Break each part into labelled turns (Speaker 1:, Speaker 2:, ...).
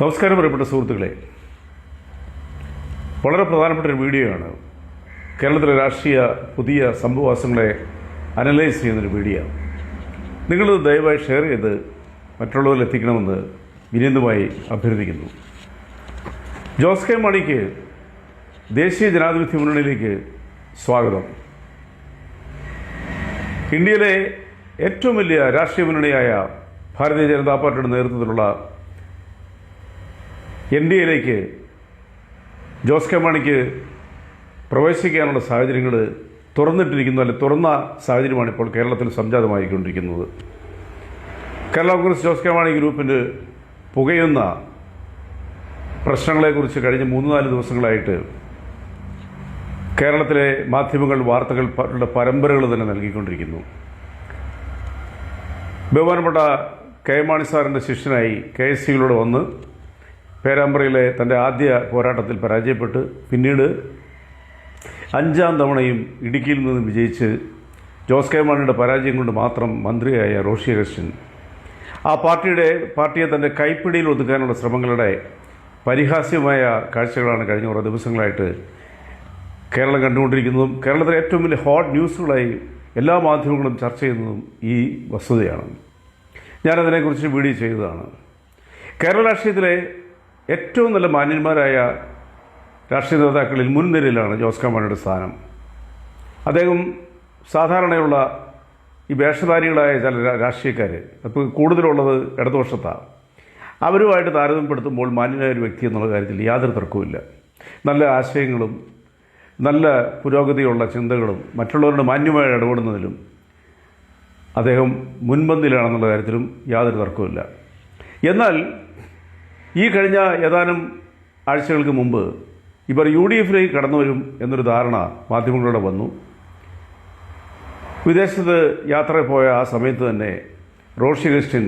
Speaker 1: നമസ്കാരം പ്രിയപ്പെട്ട സുഹൃത്തുക്കളെ. വളരെ പ്രധാനപ്പെട്ട ഒരു വീഡിയോയാണ്. കേരളത്തിലെ രാഷ്ട്രീയ പുതിയ സംഭവവാസങ്ങളെ അനലൈസ് ചെയ്യുന്നൊരു വീഡിയോ. നിങ്ങളിത് ദയവായി ഷെയർ ചെയ്ത് മറ്റുള്ളവരിൽ എത്തിക്കണമെന്ന് വിനീതമായി അഭ്യർത്ഥിക്കുന്നു. ജോസ് കെ. മാണിക്ക് ദേശീയ ജനാധിപത്യ മുന്നണിയിലേക്ക് സ്വാഗതം. ഇന്ത്യയിലെ ഏറ്റവും വലിയ രാഷ്ട്രീയ മുന്നണിയായ ഭാരതീയ ജനതാ പാർട്ടിയുടെ നേതൃത്വത്തിലുള്ള എൻ ഡി എയിലേക്ക് ജോസ് കെ മാണിക്ക് പ്രവേശിക്കാനുള്ള സാഹചര്യങ്ങൾ തുറന്നിട്ടിരിക്കുന്നു അല്ലെ തുറന്ന സാഹചര്യമാണ് ഇപ്പോൾ കേരളത്തിൽ സംജാതമായിക്കൊണ്ടിരിക്കുന്നത്. കേരള കോൺഗ്രസ് ജോസ് കെ മാണി ഗ്രൂപ്പിന് പുകയുന്ന പ്രശ്നങ്ങളെക്കുറിച്ച് കഴിഞ്ഞ മൂന്ന് നാല് ദിവസങ്ങളായിട്ട് കേരളത്തിലെ മാധ്യമങ്ങൾ വാർത്തകൾ പരമ്പരകൾ തന്നെ നൽകിക്കൊണ്ടിരിക്കുന്നു. ബഹുമാനപ്പെട്ട കെ മാണി സാറിന്റെ ശിഷ്യനായി കെ എസ് സിയിലൂടെ വന്ന് പേരാമ്പ്രയിലെ തന്റെ ആദ്യ പോരാട്ടത്തിൽ പരാജയപ്പെട്ട് പിന്നീട് അഞ്ചാം തവണയും ഇടുക്കിയിൽ നിന്ന് വിജയിച്ച് ജോസ് കെ മാണിയുടെ പരാജയം കൊണ്ട് മാത്രം മന്ത്രിയായ റോഷി അഗസ്റ്റിൻ ആ പാർട്ടിയുടെ പാർട്ടിയെ തന്റെ കൈപ്പിടിയിൽ ഒതുക്കാനുള്ള ശ്രമങ്ങളുടെ പരിഹാസ്യമായ കാഴ്ചകളാണ് കഴിഞ്ഞ കുറേ ദിവസങ്ങളായിട്ട് കേരളം കണ്ടുകൊണ്ടിരിക്കുന്നതും കേരളത്തിലെ ഏറ്റവും വലിയ ഹോട്ട് ന്യൂസുകളായി എല്ലാ മാധ്യമങ്ങളും ചർച്ച ചെയ്യുന്നതും ഈ വസ്തുതയാണ്. ഞാനതിനെക്കുറിച്ച് വീഡിയോ ചെയ്തതാണ്. കേരള രാഷ്ട്രീയത്തിലെ ഏറ്റവും നല്ല മാന്യന്മാരായ രാഷ്ട്രീയ നേതാക്കളിൽ മുൻനിരയിലാണ് ജോസ് കെ മാണിയുടെ സ്ഥാനം. അദ്ദേഹം സാധാരണയുള്ള ഈ വേഷധാരികളായ ചില രാഷ്ട്രീയക്കാർ അപ്പോൾ കൂടുതലുള്ളത് ഇടതുപക്ഷത്താണ് അവരുമായിട്ട് താരതമ്യപ്പെടുത്തുമ്പോൾ മാന്യനായ ഒരു വ്യക്തി എന്നുള്ള കാര്യത്തിൽ യാതൊരു തർക്കവുമില്ല. നല്ല ആശയങ്ങളും നല്ല പുരോഗതിയുള്ള ചിന്തകളും മറ്റുള്ളവരുടെ മാന്യമായി ഇടപെടുന്നതിലും അദ്ദേഹം മുൻപന്തിയിലാണെന്നുള്ള കാര്യത്തിലും യാതൊരു തർക്കവുമില്ല. എന്നാൽ ഈ കഴിഞ്ഞ ഏതാനും ആഴ്ചകൾക്ക് മുമ്പ് ഇവർ യു ഡി എഫിലേക്ക് കടന്നു വരും എന്നൊരു ധാരണ മാധ്യമങ്ങളിലൂടെ വന്നു. വിദേശത്ത് യാത്ര പോയ ആ സമയത്ത് തന്നെ റോഷി അഗസ്റ്റിൻ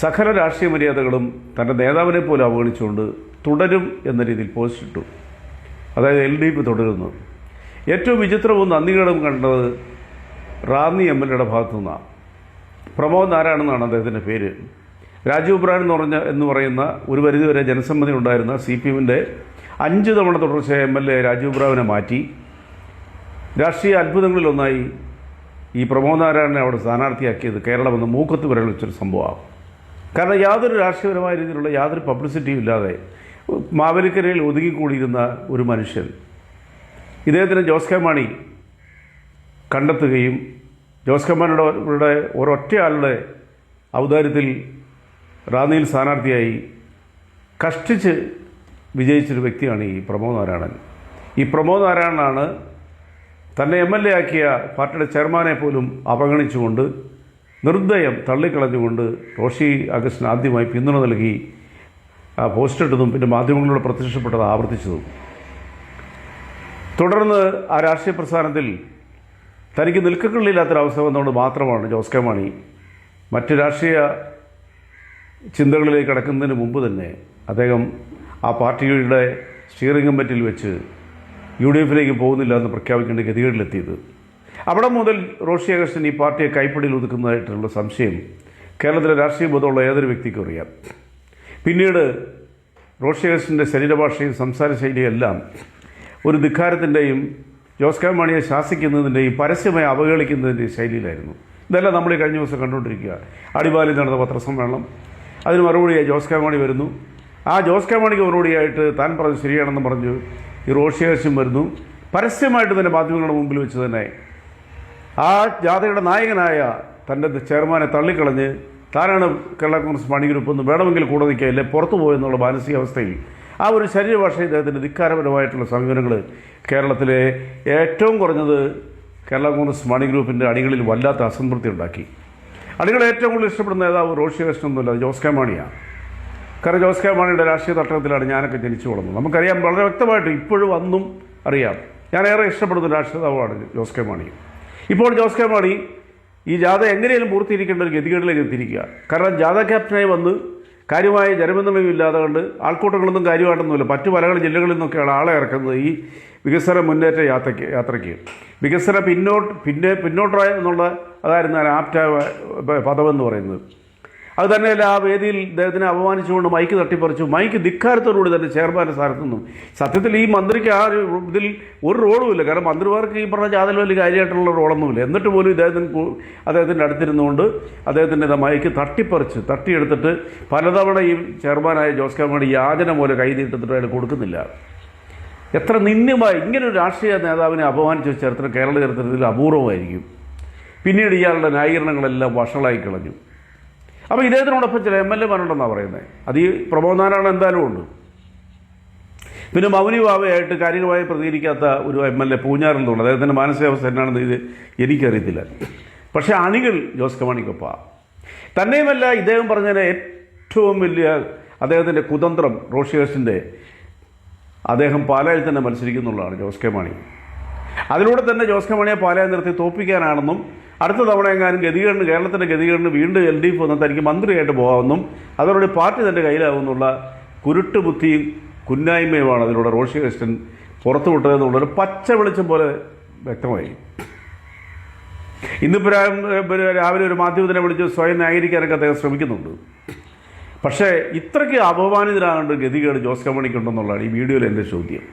Speaker 1: സകല രാഷ്ട്രീയ മര്യാദകളും തന്റെ നേതാവിനെ പോലും അവഗണിച്ചുകൊണ്ട് തുടരും എന്ന രീതിയിൽ പോസ്റ്റിട്ടു അതായത് എൽ ഡി പി തുടരുന്നു. ഏറ്റവും വിചിത്രവും നന്ദികേടും കണ്ടത് റാന്നി എം എൽ എയുടെ ഭാഗത്തു നിന്നാണ് പ്രമോദ് നാരായണെന്നാണ് അദ്ദേഹത്തിന്റെ പേര്. രാജീവ് ബ്രാൻ എന്ന് പറഞ്ഞ എന്ന് പറയുന്ന ഒരു പരിധിവരെ ജനസമ്മതി ഉണ്ടായിരുന്ന സി പി എമ്മിന്റെ അഞ്ച് തവണ തുടർച്ചയായ എം എൽ എ രാജീവ് ബ്രാവിനെ മാറ്റി. രാഷ്ട്രീയ അത്ഭുതങ്ങളിലൊന്നായി ഈ പ്രമോദ് നാരായണനെ അവിടെ സ്ഥാനാർത്ഥിയാക്കിയത് കേരളം എന്ന മൂക്കത്ത് വിരൽ വെച്ചൊരു സംഭവമാണ് കാരണം യാതൊരു രാഷ്ട്രീയപരമായ രീതിയിലുള്ള യാതൊരു പബ്ലിസിറ്റിയും ഇല്ലാതെ മാവേലിക്കരയിൽ ഒതുങ്ങിക്കൂടിയിരുന്ന ഒരു മനുഷ്യൻ ഇദ്ദേഹത്തിന് ജോസ് കെ മാണി കണ്ടെത്തുകയും ജോസ് കെ മാണിയുടെ ഒരൊറ്റ ആളുടെ ഔദാര്യത്തിൽ റാന്നിയിൽ സ്ഥാനാർത്ഥിയായി കഷ്ടിച്ച് വിജയിച്ചൊരു വ്യക്തിയാണ് ഈ പ്രമോദ് നാരായണൻ. ഈ പ്രമോദ് നാരായണനാണ് തന്നെ എം എൽ എ ആക്കിയ പാർട്ടിയുടെ ചെയർമാനെ പോലും അവഗണിച്ചുകൊണ്ട് നിർദ്ദയം തള്ളിക്കളഞ്ഞുകൊണ്ട് റോഷി അഗസ്റ്റിന് ആദ്യമായി പിന്തുണ നൽകി ആ പോസ്റ്റ് ഇട്ടതും പിന്നെ മാധ്യമങ്ങളിലൂടെ പ്രത്യക്ഷപ്പെട്ടത് ആവർത്തിച്ചതും. തുടർന്ന് ആ രാഷ്ട്രീയ പ്രസ്ഥാനത്തിൽ തനിക്ക് നിൽക്കുകളില്ലാത്തൊരവസ്ഥ വന്നുകൊണ്ട് മാത്രമാണ് ജോസ് കെ മാണി മറ്റ് രാഷ്ട്രീയ ചിന്തകളിലേക്ക് കടക്കുന്നതിന് മുമ്പ് തന്നെ അദ്ദേഹം ആ പാർട്ടിയുടെ സ്റ്റിയറിംഗ് കമ്മിറ്റിയിൽ വെച്ച് യു ഡി എഫിലേക്ക് പോകുന്നില്ല എന്ന് പ്രഖ്യാപിക്കേണ്ട ഗതികേടിലെത്തിയത്. അവിടെ മുതൽ റോഷി അഗസ്റ്റിൻ ഈ പാർട്ടിയെ കൈപ്പടിയിൽ ഒതുക്കുന്നതായിട്ടുള്ള സംശയം കേരളത്തിലെ രാഷ്ട്രീയ ബോധമുള്ള ഏതൊരു വ്യക്തിക്കും അറിയാം. പിന്നീട് റോഷി അഗസ്റ്റിന്റെ ശരീരഭാഷയും സംസാര ശൈലിയും എല്ലാം ഒരു ധിക്കാരത്തിന്റെയും ജോസ് കെ മാണിയെ ശാസിക്കുന്നതിന്റെയും പരസ്യമായി അവഹേളിക്കുന്നതിന്റെയും ശൈലിയിലായിരുന്നു. ഇതെല്ലാം നമ്മൾ ഈ കഴിഞ്ഞ ദിവസം കണ്ടുകൊണ്ടിരിക്കുക. അടിവാലിൽ നടന്ന പത്രസമ്മേളനം അതിന് മറുപടിയായി ജോസ് കെ മാണി വരുന്നു. ആ ജോസ് കെ മാണിക്ക് മറുപടിയായിട്ട് താൻ പറഞ്ഞു ശരിയാണെന്ന് പറഞ്ഞു ഈ റോഷിയേഴ്സും വരുന്നു. പരസ്യമായിട്ട് തന്നെ മാധ്യമങ്ങളുടെ മുമ്പിൽ വെച്ച് തന്നെ ആ ജാഥയുടെ നായകനായ തന്റെ ചെയർമാനെ തള്ളിക്കളഞ്ഞ് താനാണ് കേരള കോൺഗ്രസ് പണി ഗ്രൂപ്പ് എന്ന് വേണമെങ്കിൽ കൂടെ നിൽക്കുകയില്ലേ പുറത്തു പോയെന്നുള്ള മാനസികാവസ്ഥയിൽ ആ ഒരു ശരീരഭാഷ ഇദ്ദേഹത്തിന്റെ ധിക്കാരപരമായിട്ടുള്ള സമീപനങ്ങൾ കേരളത്തിലെ ഏറ്റവും കുറഞ്ഞത് കേരള കോൺഗ്രസ് മണി ഗ്രൂപ്പിന്റെ അണികളിൽ വല്ലാത്ത അസംതൃപ്തി ഉണ്ടാക്കി. അണികൾ ഏറ്റവും കൂടുതൽ ഇഷ്ടപ്പെടുന്ന നേതാവ് റോഷി കൃഷ്ണനൊന്നുമില്ല അത് ജോസ് കെ മാണിയാണ്. കാരണം ജോസ് കെ മാണിയുടെ രാഷ്ട്രീയ തട്ടകത്തിലാണ് ഞാനൊക്കെ ജനിച്ചു വളർന്നത്. നമുക്കറിയാം വളരെ വ്യക്തമായിട്ട് ഇപ്പോഴും അന്നും അറിയാം ഞാൻ ഏറെ ഇഷ്ടപ്പെടുന്ന രാഷ്ട്രീയ നേതാവാണ് ജോസ് കെ മാണി. ഇപ്പോൾ ജോസ് കെ മാണി ഈ ജാഥ എങ്ങനെയും പൂർത്തിയിരിക്കേണ്ട ഒരു ഗതികേടിലേക്ക് എത്തിയിരിക്കുക കാരണം ജാഥ ക്യാപ്റ്റനായി വന്ന് കാര്യമായ ജനബന്ധമില്ലാതെ കൊണ്ട് ആൾക്കൂട്ടങ്ങളൊന്നും കാര്യമായിട്ടൊന്നുമില്ല. മറ്റു പല ജില്ലകളിൽ നിന്നൊക്കെയാണ് ആളെ ഇറക്കുന്നത് ഈ വികസന മുന്നേറ്റ യാത്രയ്ക്ക് യാത്രയ്ക്ക്. വികസന പിന്നോട്ട് പിന്നെ പിന്നോട്ടായ എന്നുള്ള അതായിരുന്നു ആപ്റ്റ പദമെന്ന് പറയുന്നത്. അത് തന്നെയല്ല ആ വേദിയിൽ ഇദ്ദേഹത്തിനെ അപമാനിച്ചുകൊണ്ട് മൈക്ക് തട്ടിപ്പറിച്ചു. മൈക്ക് ധിക്കാരത്തോടുകൂടി തന്നെ ചെയർമാന്റെ സ്ഥാനത്തു നിന്നും. സത്യത്തിൽ ഈ മന്ത്രിക്ക് ആ ഇതിൽ ഒരു റോളുമില്ല. കാരണം മന്ത്രിമാർക്ക് ഈ പറഞ്ഞ ജാതൽ വലിയ കാര്യമായിട്ടുള്ള റോളൊന്നുമില്ല. എന്നിട്ട് പോലും ഇദ്ദേഹത്തിന് അദ്ദേഹത്തിന്റെ അടുത്തിരുന്നുകൊണ്ട് അദ്ദേഹത്തിന്റെ മൈക്ക് തട്ടിപ്പറിച്ച് തട്ടിയെടുത്തിട്ട് പലതവണ ഈ ചെയർമാനായ ജോസ് കെ മാണി യാചന പോലെ കൈ അയാൾ കൊടുക്കുന്നില്ല. എത്ര നിന്ദ്യമായി ഇങ്ങനെ ഒരു രാഷ്ട്രീയ നേതാവിനെ അപമാനിച്ച ചരിത്രം കേരള ചരിത്രത്തിൽ അപൂർവമായിരിക്കും. പിന്നീട് ഇയാളുടെ ന്യായീകരണങ്ങളെല്ലാം വഷളായി കളഞ്ഞു. അപ്പോൾ ഇദ്ദേഹത്തിനോടൊപ്പം ചില എം എൽ എമാരുണ്ടെന്നാണ് പറയുന്നത് അത് ഈ പ്രബോധനാരാണ് എന്തായാലും ഉണ്ട്. പിന്നെ മൗനി ബാബയായിട്ട് കാര്യമായി പ്രതികരിക്കാത്ത ഒരു എം എൽ എ പൂഞ്ഞാറിൽ നിന്നുണ്ട് അദ്ദേഹത്തിന്റെ മാനസികാവസ്ഥ എന്നാണെന്ന് ഇത് എനിക്കറിയത്തില്ല. പക്ഷേ അണികൾ ജോസ് കമാണിക്കൊപ്പ. തന്നെയുമല്ല ഇദ്ദേഹം പറഞ്ഞതിന് ഏറ്റവും വലിയ അദ്ദേഹത്തിന്റെ കുതന്ത്രം റോഷിയേഴ്സിന്റെ അദ്ദേഹം പാലായിൽ തന്നെ മത്സരിക്കുന്നുള്ളതാണ് ജോസ് കെ മാണി അതിലൂടെ തന്നെ ജോസ് കെ മണിയെ പാലായിൽ നിർത്തി തോപ്പിക്കാനാണെന്നും അടുത്ത തവണ എങ്ങാനും ഗതികേടിന് കേരളത്തിന്റെ ഗതികേടിന് വീണ്ടും എൽ ഡി എഫ് വന്നാൽ തനിക്ക് മന്ത്രിയായിട്ട് പോകാമെന്നും അതോടെ പാർട്ടി തന്റെ കയ്യിലാവുമെന്നുള്ള കുരുട്ട് ബുദ്ധിയും കുന്നായ്മയുമാണ് അതിലൂടെ റോഷി കൃഷ്ണൻ പുറത്തുവിട്ടതെന്നുള്ളൊരു പച്ച വെളിച്ചം പോലെ വ്യക്തമായി. ഇന്നിപ്പോൾ രാവിലെ ഒരു മാധ്യമത്തിനെ വിളിച്ച് സ്വയം ന്യായീകരിക്കാനൊക്കെ അദ്ദേഹം ശ്രമിക്കുന്നുണ്ട്. പക്ഷേ ഇത്രയ്ക്ക് അപമാനിതരാകേണ്ട ഗതികേട് ജോസ് കമ്പണിക്കുണ്ടെന്നുള്ളതാണ് ഈ വീഡിയോയിൽ എന്റെ ചോദ്യം.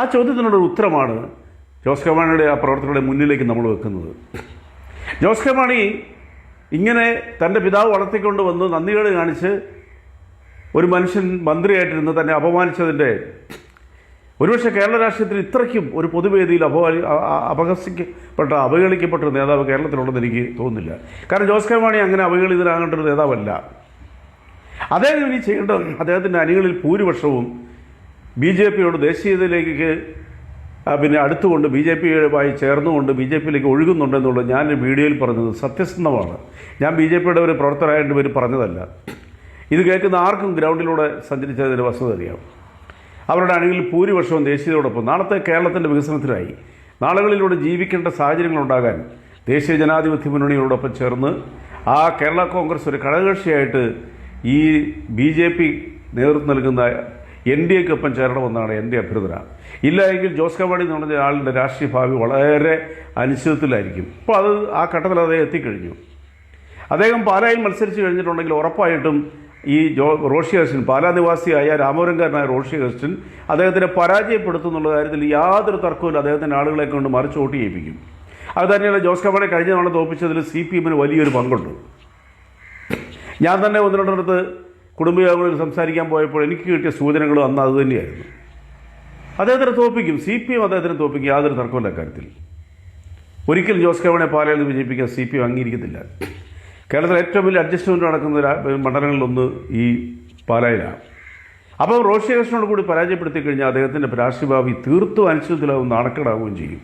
Speaker 1: ആ ചോദ്യത്തിനുള്ളൊരു ഉത്തരമാണ് ജോസ് കമാണിയുടെ ആ പ്രവർത്തകരുടെ മുന്നിലേക്ക് നമ്മൾ വെക്കുന്നത്. ജോസ് കമാണി ഇങ്ങനെ തന്റെ പിതാവ് വളർത്തിക്കൊണ്ട് വന്ന് നന്ദികേട് കാണിച്ച് ഒരു മനുഷ്യൻ മന്ത്രിയായിട്ടിരുന്ന് തന്നെ അപമാനിച്ചതിന്റെ ഒരുപക്ഷെ കേരള രാഷ്ട്രീയത്തിൽ ഇത്രയ്ക്കും ഒരു പൊതുവേദിയിൽ അപമാനി അപഹസിക്കപ്പെട്ട അവഹേളിക്കപ്പെട്ട ഒരു നേതാവ് കേരളത്തിലുണ്ടെന്ന് എനിക്ക് തോന്നുന്നില്ല. കാരണം ജോസ് കെ മാണി അങ്ങനെ അവഗണിതനാകേണ്ട ഒരു നേതാവല്ല. അദ്ദേഹം ഇനി ചെയ്യേണ്ടത് അദ്ദേഹത്തിന്റെ അണികളിൽ ഭൂരിപക്ഷവും ബി ജെ പിയോട് ദേശീയതയിലേക്ക് പിന്നെ അടുത്തുകൊണ്ട് ബി ജെ പിയുമായി ചേർന്നുകൊണ്ട് ബി ജെ പിയിലേക്ക് ഒഴുകുന്നുണ്ടെന്നുള്ളത് ഞാൻ വീഡിയോയിൽ പറഞ്ഞത് സത്യസന്ധമാണ്. ഞാൻ ബി ജെ പിയുടെ ഒരു പ്രവർത്തകരായിട്ട് പേര് പറഞ്ഞതല്ല. ഇത് കേൾക്കുന്ന ആർക്കും ഗ്രൗണ്ടിലൂടെ സഞ്ചരിച്ചതിന്റെ വസ്തുത അറിയാം. അവരുടെ ആണെങ്കിൽ ഭൂരിപക്ഷവും ദേശീയതയോടൊപ്പം. നാളത്തെ കേരളത്തിന്റെ വികസനത്തിനായി നാളുകളിലൂടെ ജീവിക്കേണ്ട സാഹചര്യങ്ങളുണ്ടാകാൻ ദേശീയ ജനാധിപത്യ മുന്നണിയോടൊപ്പം ചേർന്ന് ആ കേരള കോൺഗ്രസ് ഒരു ഘടകകക്ഷിയായിട്ട് ഈ ബി ജെ പി നേതൃത്വം നൽകുന്ന എൻ ഡി എക്കൊപ്പം ചേരണമെന്നാണ് എന്റെ അഭ്യർത്ഥന. ഇല്ല എങ്കിൽ ജോസ് കവാടി എന്ന് പറഞ്ഞ ആളുടെ രാഷ്ട്രീയ ഭാവി വളരെ അനിശ്ചിതത്തിലായിരിക്കും. അപ്പോൾ അത് ആ ഘട്ടത്തിൽ അദ്ദേഹം എത്തിക്കഴിഞ്ഞു. അദ്ദേഹം പാലായിൽ മത്സരിച്ച് കഴിഞ്ഞിട്ടുണ്ടെങ്കിൽ ഉറപ്പായിട്ടും ഈ ജോ റോഷി അഗസ്റ്റിൻ പാലാ നിവാസിയായ രാമപുരംകാരനായ റോഷി അഗസ്റ്റിൻ അദ്ദേഹത്തിനെ പരാജയപ്പെടുത്തുന്നുള്ള കാര്യത്തിൽ യാതൊരു തർക്കവും അദ്ദേഹത്തിന്റെ ആളുകളെ കൊണ്ട് മറിച്ച് വോട്ട് ചെയ്യിപ്പിക്കും. അത് തന്നെയാണ് ജോസ് കമാണെ കഴിഞ്ഞ തവണ തോപ്പിച്ചതിൽ സി പി എമ്മിന് വലിയൊരു പങ്കുണ്ട്. ഞാൻ തന്നെ ഒന്ന് രണ്ടിടത്ത് കുടുംബയോഗങ്ങളിൽ സംസാരിക്കാൻ പോയപ്പോൾ എനിക്ക് കിട്ടിയ സൂചനകളും അന്ന് അത് തന്നെയായിരുന്നു. അദ്ദേഹത്തിനെ തോപ്പിക്കും സി പി എം അദ്ദേഹത്തിനെ തോപ്പിക്കും യാതൊരു തർക്കമില്ല കാര്യത്തിൽ ഒരിക്കലും ജോസ് കവണെ പാലയിൽ നിന്ന് വിജയിപ്പിക്കാൻ സി പി എം അംഗീകരിക്കത്തില്ല. കേരളത്തിലെ ഏറ്റവും വലിയ അഡ്ജസ്റ്റ്മെന്റ് നടക്കുന്ന മണ്ഡലങ്ങളിലൊന്ന് ഈ പാലായിലാണ്. അപ്പോൾ റോഷി കൃഷ്ണനോട് കൂടി പരാജയപ്പെടുത്തി കഴിഞ്ഞാൽ അദ്ദേഹത്തിന്റെ രാഷ്ട്രീയഭാവി തീർത്തും അനിശ്ചിതത്തിലാവും നാണക്കേടാവുകയും ചെയ്യും.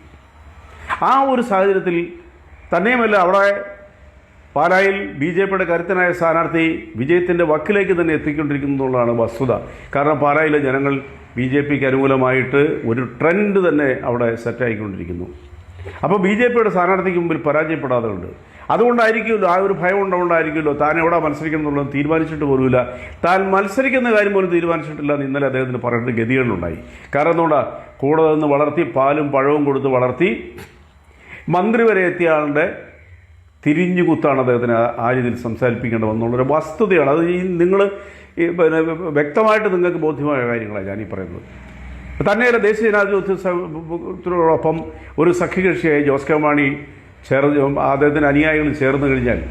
Speaker 1: ആ ഒരു സാഹചര്യത്തിൽ തന്നെയുമല്ല അവിടെ പാലായിൽ ബി ജെ പിയുടെ കരുത്തനായ സ്ഥാനാർത്ഥി വിജയത്തിന്റെ വക്കിലേക്ക് തന്നെ എത്തിക്കൊണ്ടിരിക്കുന്നതാണ് വസ്തുത. കാരണം പാലായിലെ ജനങ്ങൾ ബി ജെ പിക്ക് അനുകൂലമായിട്ട് ഒരു ട്രെൻഡ് തന്നെ അവിടെ സെറ്റായിക്കൊണ്ടിരിക്കുന്നു അപ്പോൾ ബി ജെ പിയുടെ സ്ഥാനാർത്ഥിക്ക് മുമ്പിൽ പരാജയപ്പെടാതെ ഉണ്ട്. അതുകൊണ്ടായിരിക്കുമല്ലോ ആ ഒരു ഭയം ഉണ്ടുകൊണ്ടായിരിക്കുമല്ലോ താൻ എവിടെ മത്സരിക്കണം എന്നുള്ളത് തീരുമാനിച്ചിട്ട് പോലുമില്ല. താൻ മത്സരിക്കുന്ന കാര്യം പോലും തീരുമാനിച്ചിട്ടില്ല എന്ന് ഇന്നലെ അദ്ദേഹത്തിന് പറഞ്ഞിട്ട് ഗതികളുണ്ടായി കാരണം എന്തുകൊണ്ടാ? കൂടെ നിന്ന് വളർത്തി പാലും പഴവും കൊടുത്ത് വളർത്തി മന്ത്രി വരെ എത്തിയ ആളുടെ തിരിഞ്ഞു കുത്താണ് അദ്ദേഹത്തിന് ആ- രീതിയിൽ സംസാരിപ്പിക്കേണ്ടത് എന്നുള്ളൊരു വസ്തുതയാണ്. അത് ഈ നിങ്ങൾ പിന്നെ വ്യക്തമായിട്ട് നിങ്ങൾക്ക് ബോധ്യമായ കാര്യങ്ങളാണ് ഞാനീ പറയുന്നത്. തന്നെയല്ല ദേശീയ ജനാധിപത്യത്തിനോടൊപ്പം ഒരു സഖ്യകക്ഷിയായി ജോസ് കെ മാണി ചേർന്ന് അദ്ദേഹത്തിന്റെ അനുയായികൾ ചേർന്ന് കഴിഞ്ഞാൽ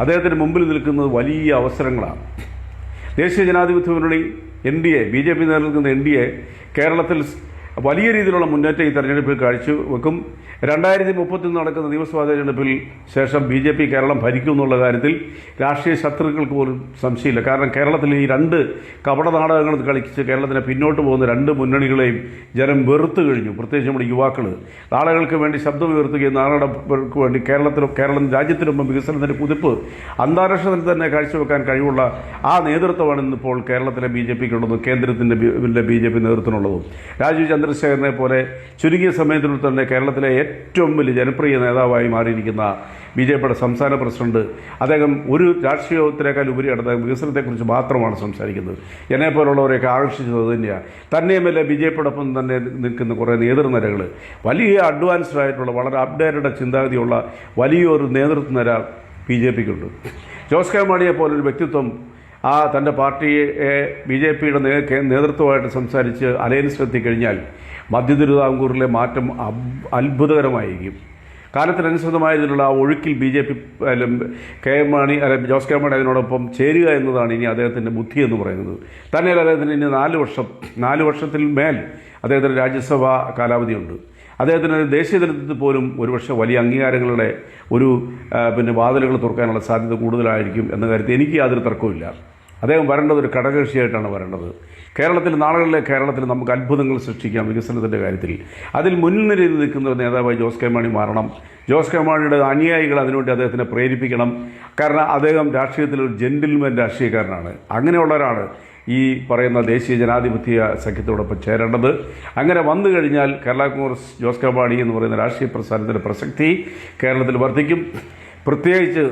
Speaker 1: അദ്ദേഹത്തിന് മുമ്പിൽ നിൽക്കുന്നത് വലിയ അവസരങ്ങളാണ്. ദേശീയ ജനാധിപത്യ മുന്നണി N D A B J P നേതൃത്വം എൻ ഡി എ കേരളത്തിൽ വലിയ രീതിയിലുള്ള മുന്നേറ്റം ഈ തെരഞ്ഞെടുപ്പിൽ കാഴ്ചവെക്കും രണ്ടായിരത്തി മുപ്പത്തി നടക്കുന്ന നിയമസഭാ തെരഞ്ഞെടുപ്പിൽ ശേഷം ബി ജെ പി കേരളം ഭരിക്കും എന്നുള്ള കാര്യത്തിൽ രാഷ്ട്രീയ ശത്രുക്കൾക്ക് പോലും സംശയമില്ല. കാരണം കേരളത്തിൽ ഈ രണ്ട് കപട നാടകങ്ങൾ കളിച്ച് കേരളത്തിനെ പിന്നോട്ട് പോകുന്ന രണ്ട് മുന്നണികളെയും ജനം വെറുത്തു കഴിഞ്ഞു. പ്രത്യേകിച്ച് നമ്മുടെ യുവാക്കൾ നാളുകൾക്ക് വേണ്ടി ശബ്ദം ഉയർത്തുകയും നാളുകൾക്ക് വേണ്ടി കേരളത്തിലും കേരളം രാജ്യത്തിനൊപ്പം വികസനത്തിന്റെ കുതിപ്പ് അന്താരാഷ്ട്ര തലത്തിൽ തന്നെ കാഴ്ചവെക്കാൻ കഴിവുള്ള ആ നേതൃത്വമാണ് ഇന്നിപ്പോൾ കേരളത്തിലെ ബി ജെ പിക്കുള്ളതും കേന്ദ്രത്തിന്റെ ബി ജെ പി നേതൃത്വത്തിനുള്ളതും. രാജീവ് ചന്ദ്രശേഖരനെ പോലെ ചുരുങ്ങിയ സമയത്തിനുള്ളിൽ തന്നെ കേരളത്തിലെ ഏറ്റവും വലിയ ജനപ്രിയ നേതാവായി മാറിയിരിക്കുന്ന ബി ജെ പിയുടെ സംസ്ഥാന പ്രസിഡന്റ് അദ്ദേഹം ഒരു രാഷ്ട്രീയത്തിനേക്കാൾ ഉപരിയാണ് അദ്ദേഹം വികസനത്തെക്കുറിച്ച് മാത്രമാണ് സംസാരിക്കുന്നത്. എന്നെ പോലുള്ളവരെയൊക്കെ ആകർഷിച്ചത് തന്നെയാണ് തന്നെയുമല്ല ബി ജെ പിയോടൊപ്പം തന്നെ നിൽക്കുന്ന കുറേ നേതൃനിരകൾ വലിയ അഡ്വാൻസ്ഡ് ആയിട്ടുള്ള വളരെ അപ്ഡേറ്റഡ് ചിന്താഗതിയുള്ള വലിയൊരു നേതൃത്വ നിര ബി ജെ പിക്കുണ്ട്. ജോസ് കെ മാണിയെ പോലൊരു വ്യക്തിത്വം ആ തന്റെ പാർട്ടിയെ ബി ജെ പിയുടെ നേതൃത്വമായിട്ട് സംസാരിച്ച് അലയൻസ് എത്തിക്കഴിഞ്ഞാൽ മധ്യ തിരുവിതാംകൂറിലെ മാറ്റം അത്ഭുതകരമായിരിക്കും. കാലത്തിനനുസൃതമായ ഇതിലുള്ള ആ ഒഴുക്കിൽ B J P K M Mani അല്ലെ ജോസ് കെ മാണി അതിനോടൊപ്പം ചേരുക എന്നതാണ് ഇനി അദ്ദേഹത്തിന്റെ ബുദ്ധി എന്ന് പറയുന്നത്. തന്നെ അദ്ദേഹത്തിന് ഇനി നാല് വർഷം നാല് വർഷത്തിൽ മേൽ അദ്ദേഹത്തിന് രാജ്യസഭാ കാലാവധിയുണ്ട്. അദ്ദേഹത്തിന് ദേശീയ തലത്തിൽ പോലും ഒരുപക്ഷെ വലിയ അംഗീകാരങ്ങളുടെ ഒരു പിന്നെ വാതിലുകൾ തുറക്കാനുള്ള സാധ്യത കൂടുതലായിരിക്കും എന്ന കാര്യത്തിൽ എനിക്ക് യാതൊരു തർക്കവുമില്ല. അദ്ദേഹം വരേണ്ടത് ഒരു ഘടകകക്ഷിയായിട്ടാണ് വരേണ്ടത്. കേരളത്തിൽ നാളുകളിലെ കേരളത്തിൽ നമുക്ക് അത്ഭുതങ്ങൾ സൃഷ്ടിക്കാം വികസനത്തിന്റെ കാര്യത്തിൽ. അതിൽ മുൻനിരയിൽ നിൽക്കുന്ന ഒരു നേതാവായി ജോസ് കെ മാണി മാറണം. ജോസ് കെ മാണിയുടെ അനുയായികൾ അതിനുവേണ്ടി അദ്ദേഹത്തിനെ പ്രേരിപ്പിക്കണം. കാരണം അദ്ദേഹം രാഷ്ട്രീയത്തിൽ ഒരു ജെന്റിൽമെൻ രാഷ്ട്രീയക്കാരനാണ്. അങ്ങനെയുള്ള ഒരാൾ ഈ പറയുന്ന ദേശീയ ജനാധിപത്യ സഖ്യത്തോടൊപ്പം ചേരേണ്ടത്. അങ്ങനെ വന്നു കഴിഞ്ഞാൽ കേരള കോൺഗ്രസ് ജോസ് കെ മാണി എന്ന് പറയുന്ന രാഷ്ട്രീയ പ്രസ്ഥാനത്തിന്റെ പ്രസക്തി കേരളത്തിൽ വർദ്ധിക്കും. പ്രത്യേകിച്ച്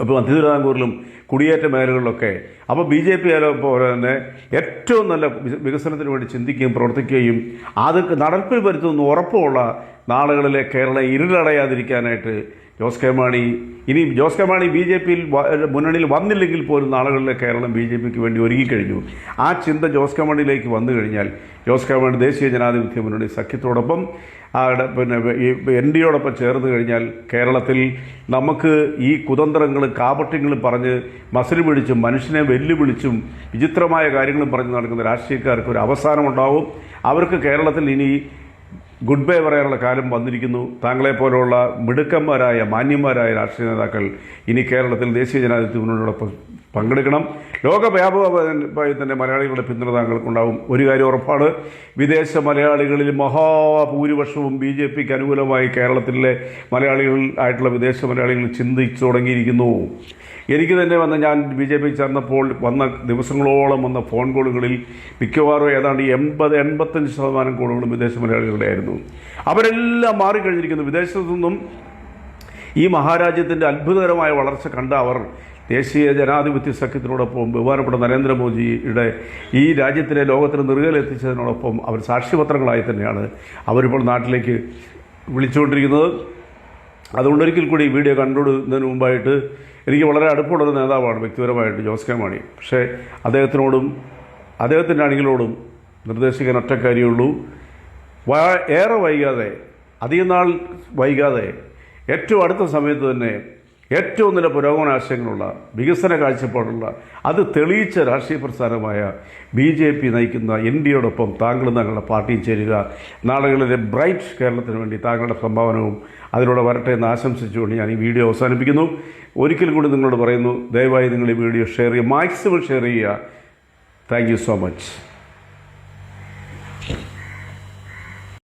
Speaker 1: ഇപ്പോൾ മധ്യതിരുവിതാംകൂറിലും കുടിയേറ്റ മേഖലകളിലൊക്കെ. അപ്പോൾ ബി ജെ പി ആയാലും പോലെ തന്നെ ഏറ്റവും നല്ല വിക- വികസനത്തിന് വേണ്ടി ചിന്തിക്കുകയും പ്രവർത്തിക്കുകയും അത് നടപ്പിൽ വരുത്തുന്ന ഉറപ്പുള്ള നാളുകളിലെ കേരളം ഇരുളടയാതിരിക്കാനായിട്ട് ജോസ് കെ മാണി ഇനി Jose K Mani B J പിയിൽ മുന്നണിയിൽ വന്നില്ലെങ്കിൽ പോലും നാളുകളിലെ കേരളം ബി ജെ പിക്ക് വേണ്ടി ഒരുങ്ങിക്കഴിഞ്ഞു. ആ ചിന്ത ജോസ് കെ മാണിയിലേക്ക് വന്നു കഴിഞ്ഞാൽ ജോസ് കെ മാണി ദേശീയ ജനാധിപത്യ മുന്നണി സഖ്യത്തോടൊപ്പം ആടെ പിന്നെ ഈ എൻ ഡിയോടൊപ്പം ചേർന്ന് കഴിഞ്ഞാൽ കേരളത്തിൽ നമുക്ക് ഈ കുതന്ത്രങ്ങളും കാപട്യങ്ങളും പറഞ്ഞ് മസിൽ പിടിച്ചും മനുഷ്യനെ വെല്ലുവിളിച്ചും വിചിത്രമായ കാര്യങ്ങളും പറഞ്ഞ് നടക്കുന്ന രാഷ്ട്രീയക്കാർക്ക് ഒരു അവസാനമുണ്ടാവും. അവർക്ക് കേരളത്തിൽ ഇനി ഗുഡ് ബൈ പറയാനുള്ള കാലം വന്നിരിക്കുന്നു. താങ്കളെ പോലെയുള്ള മിടുക്കന്മാരായ മാന്യന്മാരായ രാഷ്ട്രീയ നേതാക്കൾ ഇനി കേരളത്തിൽ ദേശീയ ജനാധിപത്യ മുന്നണിയോടൊപ്പം പങ്കെടുക്കണം. ലോകവ്യാപകമായി തന്നെ മലയാളികളുടെ പിന്തുണ താങ്കൾക്കുണ്ടാവും ഒരു കാര്യം ഉറപ്പാണ് വിദേശ മലയാളികളിൽ മഹാഭൂരിപക്ഷവും ബി ജെ പിക്ക് അനുകൂലമായി കേരളത്തിലെ മലയാളികൾ ആയിട്ടുള്ള വിദേശ മലയാളികൾ ചിന്തിച്ചു തുടങ്ങിയിരിക്കുന്നു. എനിക്ക് തന്നെ വന്ന ഞാൻ ബി ജെ പി ചേർന്നപ്പോൾ വന്ന ദിവസങ്ങളോളം വന്ന ഫോൺ കോളുകളിൽ മിക്കവാറും ഏതാണ്ട് എൺപത് എൺപത്തഞ്ച് ശതമാനം കോളുകളും വിദേശ മലയാളികളുടെ ആയിരുന്നു. അവരെല്ലാം മാറിക്കഴിഞ്ഞിരിക്കുന്നു. വിദേശത്തു നിന്നും ഈ മഹാരാജ്യത്തിന്റെ അത്ഭുതകരമായ വളർച്ച കണ്ട അവർ ദേശീയ ജനാധിപത്യ സഖ്യത്തിനോടൊപ്പം ബഹുമാനപ്പെട്ട നരേന്ദ്രമോദിയുടെ ഈ രാജ്യത്തിലെ ലോകത്തിന് നിറുകയിലെത്തിച്ചതിനോടൊപ്പം അവർ സാക്ഷ്യപത്രങ്ങളായി തന്നെയാണ് അവരിപ്പോൾ നാട്ടിലേക്ക് വിളിച്ചുകൊണ്ടിരിക്കുന്നത്. അതുകൊണ്ട് ഒരിക്കൽ കൂടി ഈ വീഡിയോ കണ്ടുകൊടുക്കുന്നതിന് മുമ്പായിട്ട് എനിക്ക് വളരെ അടുപ്പമുള്ളൊരു നേതാവാണ് വ്യക്തിപരമായിട്ട് ജോസ് കെ മാണി. പക്ഷേ അദ്ദേഹത്തിനോടും അദ്ദേഹത്തിന്റെ അണികളോടും നിർദ്ദേശിക്കാൻ ഒറ്റ കാര്യമുള്ളൂ ഏറെ വൈകാതെ അധികം നാൾ വൈകാതെ ഏറ്റവും അടുത്ത സമയത്ത് തന്നെ ഏറ്റവും നല്ല പുരോഗമന ആശയങ്ങളുള്ള വികസന കാഴ്ചപ്പാടുള്ള അത് തെളിയിച്ച രാഷ്ട്രീയ പ്രസ്ഥാനമായ ബി ജെ പി നയിക്കുന്ന എൻ ഡിയോടൊപ്പം താങ്കളും താങ്കളുടെ പാർട്ടിയും ചേരുക. നാളുകളിലെ ബ്രൈറ്റ് കേരളത്തിന് വേണ്ടി താങ്കളുടെ സംഭാവനവും അതിലൂടെ വരട്ടെ എന്ന് ആശംസിച്ചുകൊണ്ട് ഞാൻ ഈ വീഡിയോ അവസാനിപ്പിക്കുന്നു. ഒരിക്കൽ കൂടി നിങ്ങളോട് പറയുന്നു ദയവായി നിങ്ങൾ ഈ വീഡിയോ ഷെയർ ചെയ്യുക മാക്സിമം ഷെയർ ചെയ്യുക. Thank so much.